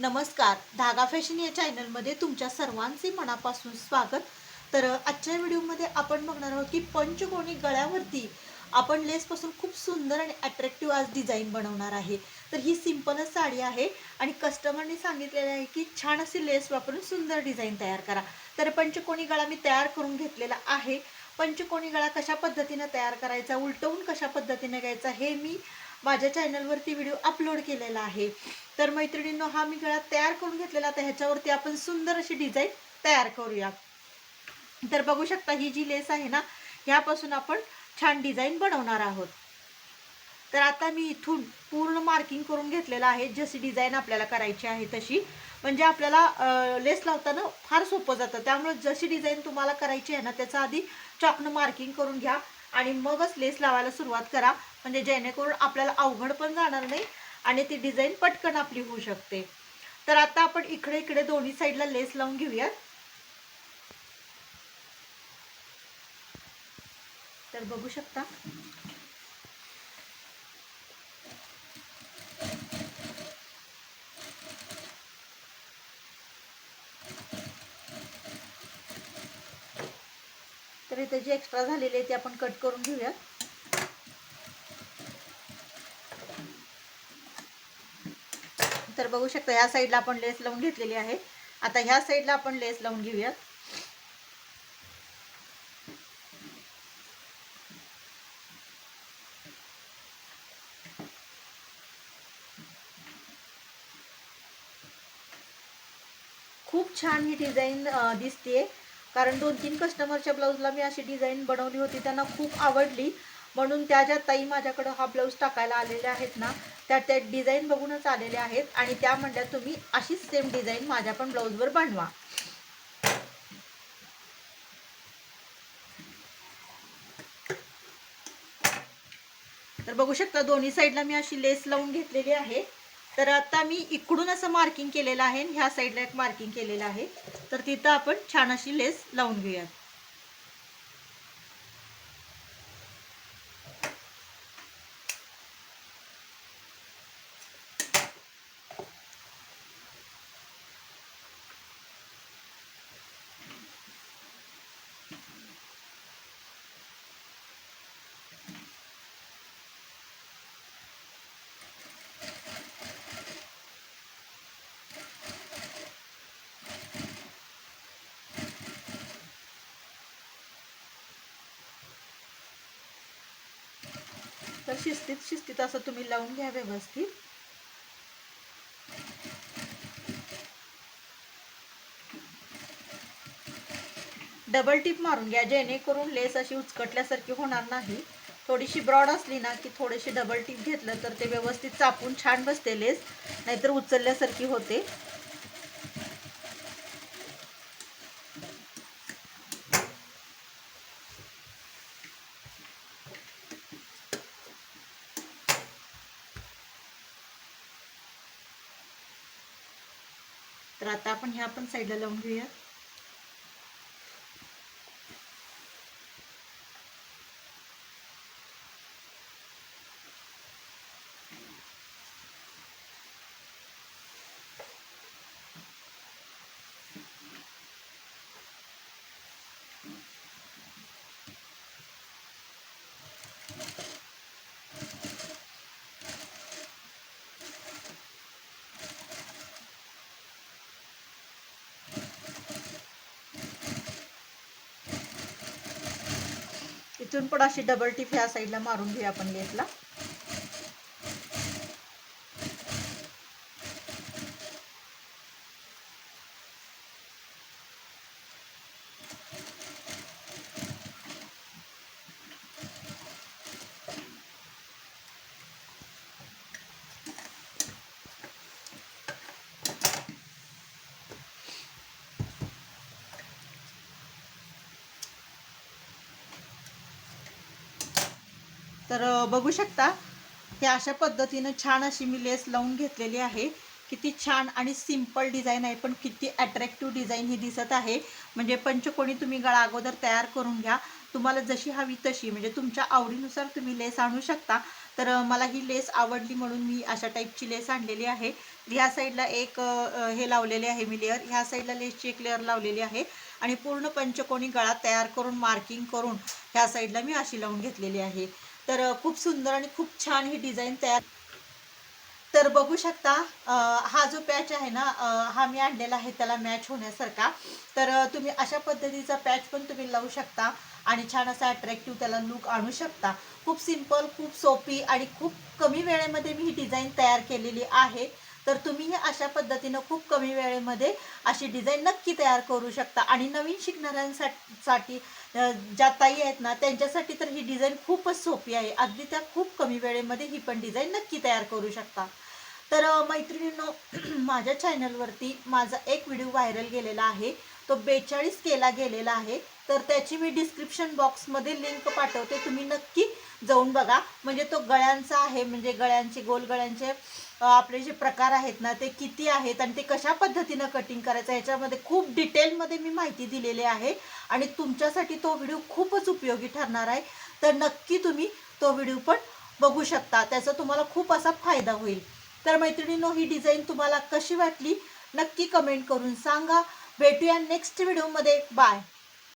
नमस्कार. धागा फॅशन या चॅनलमध्ये तुमच्या सर्वांचे मनापासून स्वागत. तर आजच्या व्हिडिओमध्ये आपण बघणार आहोत की पंचकोणी गळ्यावरती आपण लेसपासून खूप सुंदर आणि अट्रॅक्टिव्ह आज डिझाईन बनवणार आहे. तर ही सिंपलच साडी आहे आणि कस्टमरने सांगितलेलं आहे की छान अशी लेस वापरून सुंदर डिझाईन तयार करा. तर पंचकोणी गळा मी तयार करून घेतलेला आहे. पंचकोणी गळा कशा पद्धतीनं तयार करायचा उलटवून कशा पद्धतीने घ्यायचा हे मी माझ्या चॅनलवरती व्हिडिओ अपलोड केलेला आहे. तर मैत्रिणींनो हा मी गळा तयार करून घेतलेला आता ह्याच्यावरती आपण सुंदर अशी डिझाईन तयार करूया. तर बघू शकता ही जी लेस आहे ना ह्यापासून आपण छान डिझाईन बनवणार आहोत. तर आता मी इथून पूर्ण मार्किंग करून घेतलेलं आहे. जशी डिझाईन आपल्याला करायची आहे तशी. म्हणजे आपल्याला लेस लावताना फार सोपं जातं. त्यामुळे जशी डिझाईन तुम्हाला करायची आहे ना त्याचा आधी चॉकनं मार्किंग करून घ्या. आणि मगच लेस लावायला सुरुवात करा. म्हणजे जेणेकरून आपल्याला अवघड पण जाणार नाही आणि ती डिझाईन पटकन आपली होऊ शकते. तर आता आपण इकडे इकडे दोन्ही साईडला लेस लावून घेऊयात. तर बघू शकता. तर इथे जे एक्स्ट्रा झालेले आहे ते आपण कट करून घेऊया तर बघू शकता ह्या साईडला आपण लेस लावून घेतलेली आहे. आता ह्या साईडला आपण लेस लावून घेऊयात. खूप छान ही डिझाईन दिसते कारण दोन तीन कस्टमरच्या ब्लाऊजला मी अशी डिझाईन बनवली होती त्यांना खूप आवडली. म्हणून त्या ज्या ताई माझ्याकडं हा ब्लाऊज टाकायला आलेल्या आहेत ना त्या त्या डिझाईन बघूनच आलेल्या आहेत आणि त्या म्हणल्या तुम्ही अशीच सेम डिझाईन माझ्या पण ब्लाऊजवर बनवा. तर बघू शकता दोन्ही साईडला मी अशी लेस लावून घेतलेली आहे. तर आता मी इकडून असं मार्किंग केलेलं आहे ह्या साईडला एक मार्किंग केलेलं आहे. तर तिथं आपण छान अशी लेस लावून घेऊयात. शिस्तीत शिस्तीत असं तुम्ही लावून घ्या व्यवस्थित. डबल टिप मारून घ्या जेणेकरून लेस अशी उचकटल्यासारखी होणार नाही. थोडीशी ब्रॉड असली ना की थोडीशी डबल टिप घेतलं तर ते व्यवस्थित चापून छान बसते लेस नाहीतर उचलल्यासारखी होते. तर आता आपण ह्या पण साईडला लावून घेऊयात. इथून पण अशी डबल टिप ह्या साईडला मारून घेऊ आपण लेसला तर बघू शकता हे अशा पद्धतीनं छान अशी मी लेस लावून घेतलेली आहे. किती छान आणि सिंपल डिझाईन आहे पण किती अट्रॅक्टिव्ह डिझाईन ही दिसत आहे. म्हणजे पंचकोणी तुम्ही गळा अगोदर तयार करून घ्या. तुम्हाला जशी हवी तशी म्हणजे तुमच्या आवडीनुसार तुम्ही लेस आणू शकता. तर मला ही लेस आवडली म्हणून मी अशा टाईपची लेस आणलेली आहे. ह्या साईडला एक हे लावलेले आहे मी लेअर. ह्या साईडला लेसची एक लेअर लावलेली आहे. आणि पूर्ण पंचकोणी गळा तयार करून मार्किंग करून ह्या साईडला मी अशी लावून घेतलेली आहे. तर खूप सुंदर आणि खूप छान ही डिझाईन तयार तर बघू शकता हा जो पॅच आहे ना हा मी आणलेला आहे त्याला मॅच होण्यासारखा. तर तुम्ही अशा पद्धतीचा पॅच पण तुम्ही लावू शकता आणि छान असा अट्रॅक्टिव्ह त्याला लुक आणू शकता. खूप सिंपल खूप सोपी आणि खूप कमी वेळेमध्ये मी ही डिझाईन तयार केलेली आहे. तर तुम्ही अशा पद्धतीनं खूप कमी वेळेमध्ये अशी डिझाईन नक्की तयार करू शकता. आणि नवीन शिकणाऱ्यांसाठी ज्या ताई आहेत ना त्यांच्यासाठी तर ही डिझाईन खूपच सोपी आहे. अगदी त्या खूप कमी वेळेमध्ये ही पण डिझाईन नक्की तयार करू शकता. तर मैत्रिणींनो माझ्या चॅनलवरती माझा एक व्हिडिओ व्हायरल गेलेला आहे. तो बेचाळीस केला गेलेला आहे. तर त्याची मी डिस्क्रिप्शन बॉक्समध्ये लिंक पाठवते. तुम्ही नक्की जाऊन बघा. म्हणजे तो गळ्यांचा आहे म्हणजे गळ्यांचे गोल गळ्यांचे आपले जे प्रकार आहेत ना ते किती आहेत आणि ते कशा पद्धतीनं कटिंग करायचं ह्याच्यामध्ये खूप डिटेलमध्ये मी माहिती दिलेली आहे. आणि तुमच्यासाठी तो व्हिडिओ खूपच उपयोगी ठरणार आहे. तर नक्की तुम्ही तो व्हिडिओ पण बघू शकता. त्याचा तुम्हाला खूप असा फायदा होईल. तर मैत्रिणींनो ही डिझाईन तुम्हाला कशी वाटली? नक्की कमेंट करून सांगा. भेटूया नेक्स्ट व्हिडिओमध्ये बाय